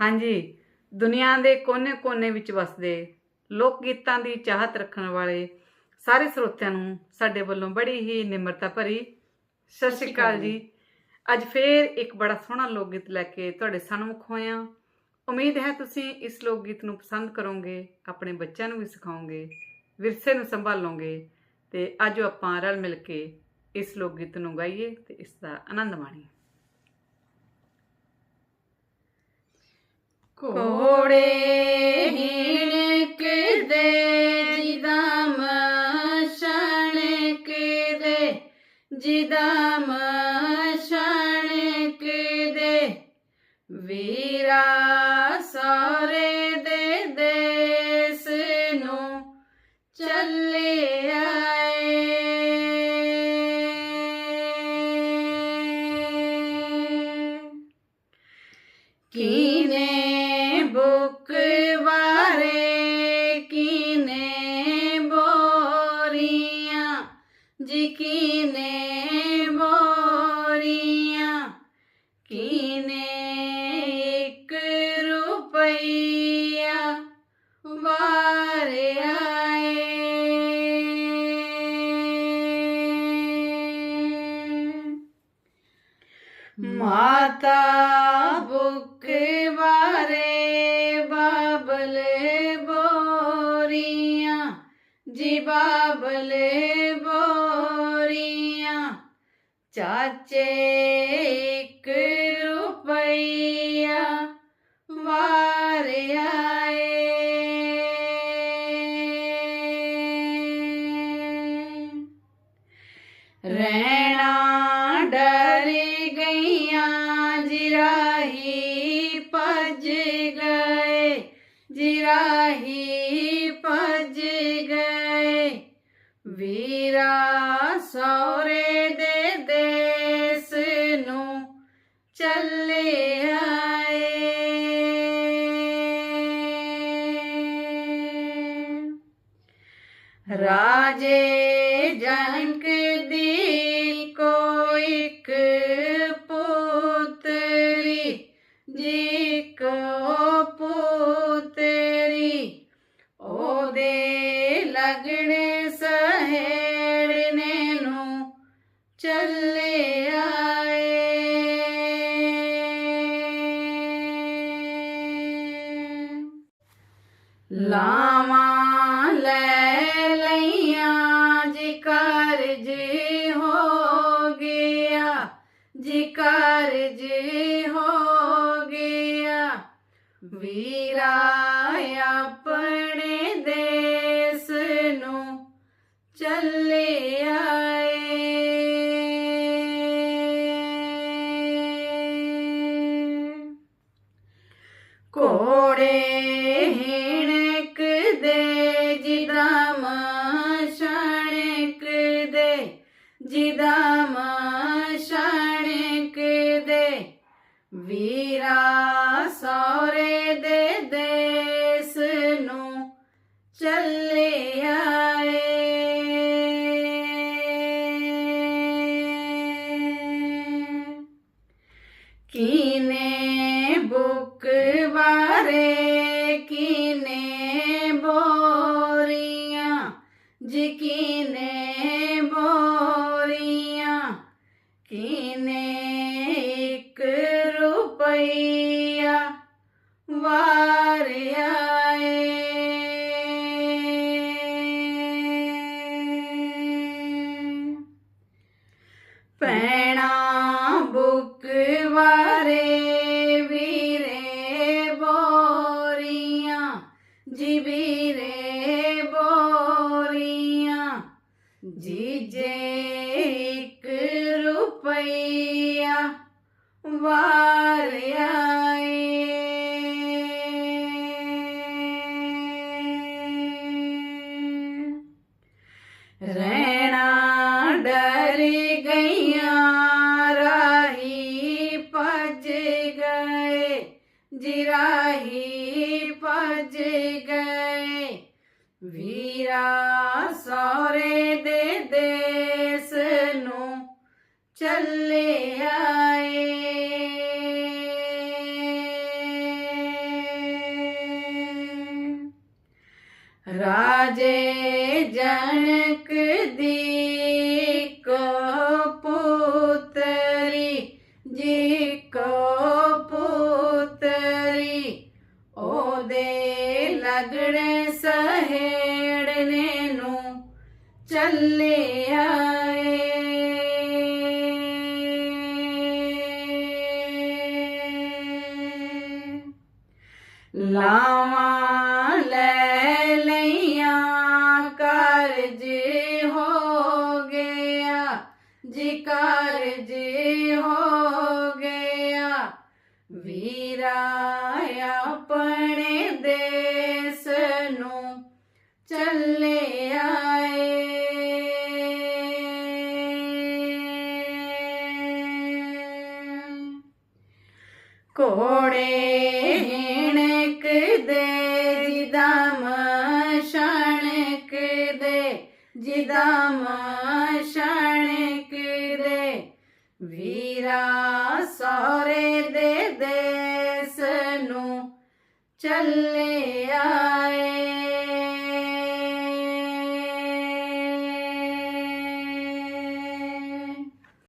ਹਾਂਜੀ, ਦੁਨੀਆ ਦੇ ਕੋਨੇ-ਕੋਨੇ ਵਿੱਚ ਵਸਦੇ ਲੋਕ ਗੀਤਾਂ ਦੀ ਚਾਹਤ ਰੱਖਣ ਵਾਲੇ ਸਾਰੇ ਸਰੋਤਿਆਂ ਨੂੰ ਸਾਡੇ ਵੱਲੋਂ ਬੜੀ ਹੀ ਨਿਮਰਤਾ ਭਰੀ ਸਤਿ ਸ਼੍ਰੀ ਅਕਾਲ ਜੀ। ਅੱਜ ਫੇਰ ਇੱਕ ਬੜਾ ਸੋਹਣਾ ਲੋਕ ਗੀਤ ਲੈ ਕੇ ਤੁਹਾਡੇ ਸਾਹਮਣੇ ਹੋਇਆ ਉਮੀਦ ਹੈ ਤੁਸੀਂ ਇਸ ਲੋਕ ਗੀਤ ਨੂੰ ਪਸੰਦ ਕਰੋਗੇ, ਆਪਣੇ ਬੱਚਿਆਂ ਨੂੰ ਵੀ ਸਿਖਾਓਗੇ, ਵਿਰਸੇ ਨੂੰ ਸੰਭਾਲੋਗੇ ਤੇ ਅੱਜ ਆਪਾਂ ਰਲ ਮਿਲ ਕੇ ਇਸ ਲੋਕ ਗੀਤ ਨੂੰ ਗਾਈਏ ਤੇ ਇਸ ਦਾ ਆਨੰਦ ਮਾਣੀਏ। ਕੋੜੇ ਹਿਣਕਦੇ ਜਿਦਮ ਸ਼ਣਕਦੇ ਜਿਦਮ ਸ਼ਣਕਦੇ ਵੀਰਾ ਸਾਰੇ ਦੇ ਦੇਸ ਨੂੰ ਚੱਲੇ ਆਏ। ਕੀਨੇ ਬੁੱਕ ਵਾਰੇ ਕੀਨੇ ਬੋਰੀਆਂ? ਜੀ ਕੀਨੇ ਬੋਰੀਆਂ? ਕੀਨੇ ਇੱਕ ਰੁਪਈਆ ਵਾਰੇ ਆਏ ਮਾਤਾ ਬੁੱਕ ਵਾਰੇ ਬਾਬਲੇ ਬੋਰੀਆਂ, ਜੀ ਬਾਬਲੇ ਬੋਰੀਆਂ। ਚਾਚੇ ਇੱਕ ਰੁਪਈਆ ਵਾਰੇ ਆਏ। ਰਹਿਣਾ ਡਰ ਗਈਆਂ, ਜਿਰਾਹੀ ਭੱਜ ਗਏ। ਜਿਰਾਹੀ ਭਜ ਗਏ। ਵੀਰਾ ਸੌਰੇ ਦੇ ਦੇਸ ਨੂੰ ਚੱਲੇ ਆਏ। ਰਾਜੇ ਚੱਲੇ ਆਏ। ਲਾਵਾਂ ਲੈ ਲਈਆਂ ਜੀ ਕਾਰਜ ਹੋ ਗਿਆ ਜੀ ਕਾਰਜ ਹੋ ਗਿਆ। ਵੀਰਾ ਆਪਣੇ ਦੇਸ ਨੂੰ ਚੱਲੇ ਆਏ। ਕੋੜੇ ਜੀ ਕੀਨੇ ਬੋਰੀਆਂ ਕੀਨੇ ਇੱਕ ਰੁਪਈਆ? ਵਾਰੇ ਰੁਪਈਆ ਵਾਰ ਆਏ ਰਹਿਣਾ ਡਰ ਗਈਆਂ ਰਾਹੀ ਭਜ ਗਏ ਜਿਰਾਹੀ ਭਜ ਗਏ। ਵੀਰਾ ਰਾਜੇ ਜਨਕ ਦੀ ਕੋ ਪੁੱਤਰੀ, ਜੀ ਕੋ ਪੁੱਤਰੀ, ਉਹਦੇ ਲਗੜੇ ਸਹੇੜਨੇ ਨੂੰ ਚੱਲੇ ਆਏ। ਲਾਵਾਂ ਜੀ ਕਾਰਜ ਹੋ ਗਿਆ, ਵੀਰਾ ਆਪਣੇ ਦੇਸ ਨੂੰ ਚੱਲੇ ਆਏ। ਕੋੜੇ ਹਿਣਕ ਦੇ ਜਿਦਮ ਸ਼ਣਕ ਦੇ ਜਿਦਮ ਸ਼ਣਕ ਵੀਰਾ ਸੋਰੇ ਦੇ ਦੇਸ ਨੂੰ ਚੱਲਿਆ